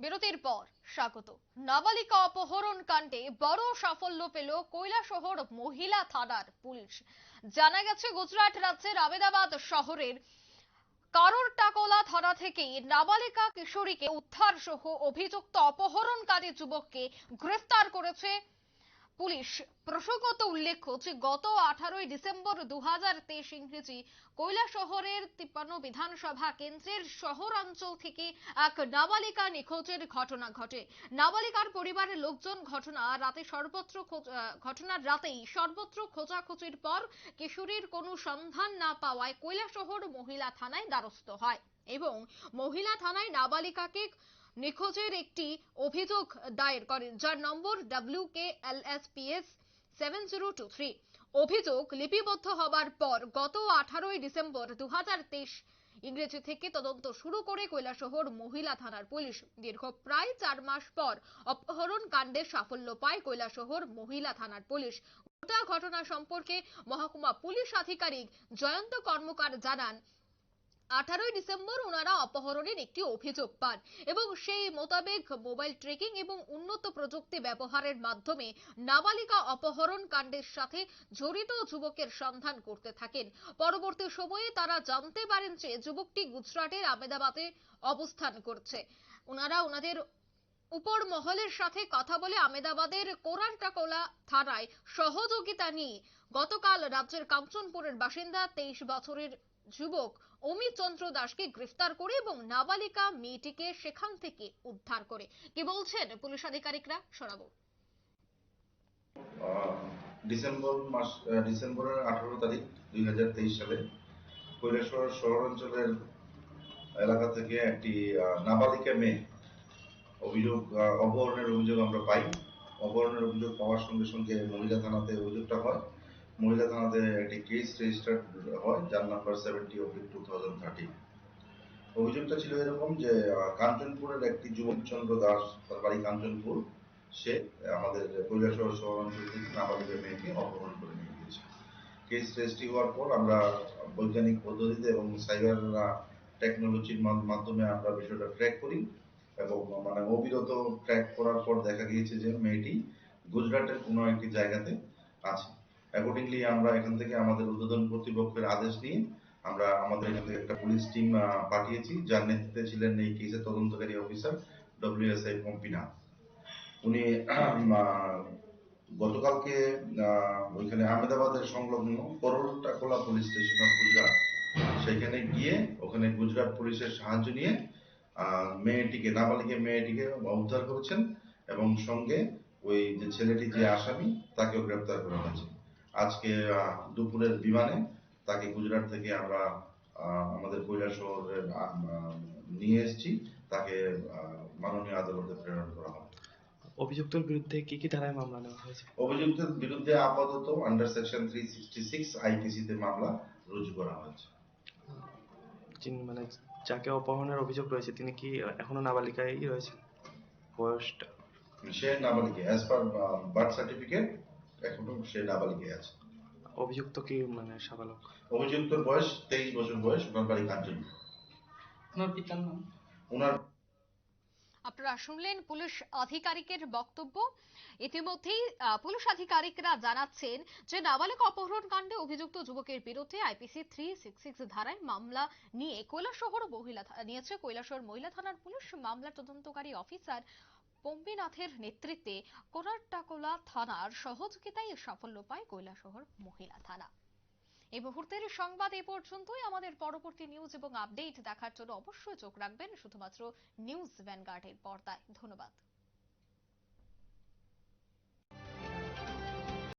বিরতির পর স্বাগত। নাবালিকা অপহরণ কাণ্ডে বড় সাফল্য পেল কৈলাসহর মহিলা থানার পুলিশ। জানা গেছে, গুজরাট রাজ্যের আমেদাবাদ শহরের কারোরটাকলা থানা থেকে নাবালিকা কিশোরীকে উদ্ধার সহ অভিযুক্ত অপহরণকারী যুবককে গ্রেফতার করেছে পুলিশ প্রসঙ্গত উল্লেখ্য যে গত আঠারোই ডিসেম্বর দু ইংরেজি কৈলাসহরের তিপ্পান্ন বিধানসভা কেন্দ্রের শহরাঞ্চল থেকে এক নাবালিকা নিখোঁজের ঘটনা ঘটে। নাবালিকার পরিবারের লোকজন ঘটনা রাতে সর্বত্র ঘটনার রাতেই সর্বত্র খোঁজাখুঁজির পর কিশোরীর কোনো সন্ধান না পাওয়ায় কৈলাসহর মহিলা থানায় দ্বারস্থ হয় এবং মহিলা থানায় নাবালিকাকে নিখোঁজের একটি অভিযোগ দায়ের করেন, যার নম্বর W K L S P S seven zero two three অভিযোগ লিপিবদ্ধ হবার পর গত আঠারোই ডিসেম্বর দু ইংরেজি থেকে তদন্ত শুরু করে কৈলাসহর মহিলা থানার পুলিশ। দীর্ঘ প্রায় চার মাস পর অপহরণ কাণ্ডে সাফল্য পায় কৈলাসহর মহিলা থানার পুলিশ। ঘটনা সম্পর্কে মহকুমা পুলিশ আধিকারিক জয়ন্ত কর্মকার জানান আঠারোই ডিসেম্বর ওনারা অপহরণের একটি অভিযোগ পান এবং সেই মোতাবেক মোবাইল ট্রেকিং এবং উন্নত প্রযুক্তি ব্যবহারের মাধ্যমে নাবালিকা অপহরণ কাণ্ডের সাথে জড়িত যুবকের সন্ধান করতে থাকেন। পরবর্তী সময়ে তারা জানতে পারেন যে যুবকটি গুজরাটের আমেদাবাদে অবস্থান করছে। ওনারা ওনাদের উপর মহলের সাথে কথা বলে আমেদাবাদের কোরানটাকোলা থানায় সহযোগিতা নিয়ে গতকাল রাজ্যের কাঞ্চনপুরের বাসিন্দা তেইশ বছরের যুবক অমিত চন্দ্র দাসকে গ্রেফতার করে এবং নাবালিকা মেয়েটিকে সেখান থেকে উদ্ধার করে। কি বলছেন পুলিশ আধিকারিকরা? শোনাবো। ডিসেম্বর মাস ডিসেম্বরের আঠারো তারিখ দুই হাজার তেইশ সালে কৈলাসহর শহরাঞ্চলের এলাকা থেকে একটি নাবালিকা মেয়ে অভিযোগ অপহরণের অভিযোগ আমরা পাই। অপহরণের অভিযোগ পাওয়ার সঙ্গে সঙ্গে মহিলা থানাতে অভিযোগটা হয়। মহিলা থানাতে একটি কেস রেজিস্টার্ড হয়, যার number seventy office two thousand thirteen অভিযোগটা ছিল এরকম যে কাঞ্চনপুরের একটি যুবক চন্দ্র দাস, তার বাড়ি কাঞ্চনপুর। সে আমাদের কৈলাসহর শহরাঞ্চল থেকে নাবালিকা মেয়েকে অপহরণ করে নিয়ে গিয়েছে। কেস রেজিস্ট্রি হওয়ার পর আমরা বৈজ্ঞানিক পদ্ধতিতে এবং সাইবার টেকনোলজির মাধ্যমে আমরা বিষয়টা ট্র্যাক করি এবং মানে অবিরত ট্র্যাক করার পর দেখা গিয়েছে যে মেয়েটি গুজরাটের কোনো একটি জায়গাতে আছে। অ্যাকর্ডিংলি আমরা এখান থেকে আমাদের উদ্বোধন কর্তৃপক্ষের আদেশ নিয়ে আমরা আমাদের এখান থেকে একটা পুলিশ টিম পাঠিয়েছি। যার নেতৃত্বে ছিলেন এই কেসের তদন্তকারী অফিসার ডব্লিউএসআই পম্পিনা। উনি গতকালকে ওইখানে আহমেদাবাদের সংলগ্ন করোলটাকোলা পুলিশ স্টেশন অফ গুজরাট। সেখানে গিয়ে ওখানে গুজরাট পুলিশের সাহায্য নিয়ে মেয়েটিকে নাবালিকা মেয়েটিকে উদ্ধার করেছেন এবং সঙ্গে ওই যে ছেলেটি যে আসামি, তাকেও গ্রেপ্তার করা হয়েছে। আজকে দুপুরের বিমানে তাকে গুজরাট থেকে আমরা আমাদের কৈলাসহরে আহ, নিয়ে এসেছি। তাকে মাননীয় আদালতে প্রেরণ করা হবে। অভিযুক্তর বিরুদ্ধে কি কি ধারায় মামলা নেওয়া হয়েছে? অভিযুক্তের বিরুদ্ধে আপাতত under section three sixty six IPC তে মামলা রুজু করা হয়েছে। মানে যাকে অপহরণের অভিযোগ রয়েছে তিনি কি এখনও নাবালিকাই রয়েছে বয়সটা? সে নাবালিকা অ্যাজ পার বার্থ সার্টিফিকেট এখনও সে নাবালিকায় আছে। অভিযুক্ত কি মানে সাবালক? অভিযুক্তর বয়স তেইশ বছর বয়স ওনার বাড়ি কাঞ্চন। ওনার পিতার নাম? ওনার আপনারা শুনলেন পুলিশ আধিকারিকের বক্তব্য। ইতিমধ্যেই আহ, পুলিশ আধিকারিকরা জানাচ্ছেন যে নাবালিকা অপহরণ কাণ্ডে অভিযুক্ত যুবকের বিরুদ্ধে আইপিসি থ্রি সিক্স সিক্স ধারায় মামলা নিয়ে কৈলাসহর মহিলা নিয়েছে কৈলাসহর মহিলা থানার পুলিশ। মামলা তদন্তকারী অফিসার পম্পিনাথের নেতৃত্বে কোরারটাকোলা থানার সহযোগিতায় সাফল্য পায় কৈলাসহর মহিলা থানা। এই মুহূর্তের সংবাদ এ পর্যন্তই। আমাদের পরবর্তী নিউজ এবং আপডেট দেখার জন্য অবশ্যই চোখ রাখবেন। শুধুমাত্র নিউজ ভ্যানগার্ডের পর্দায়। ধন্যবাদ।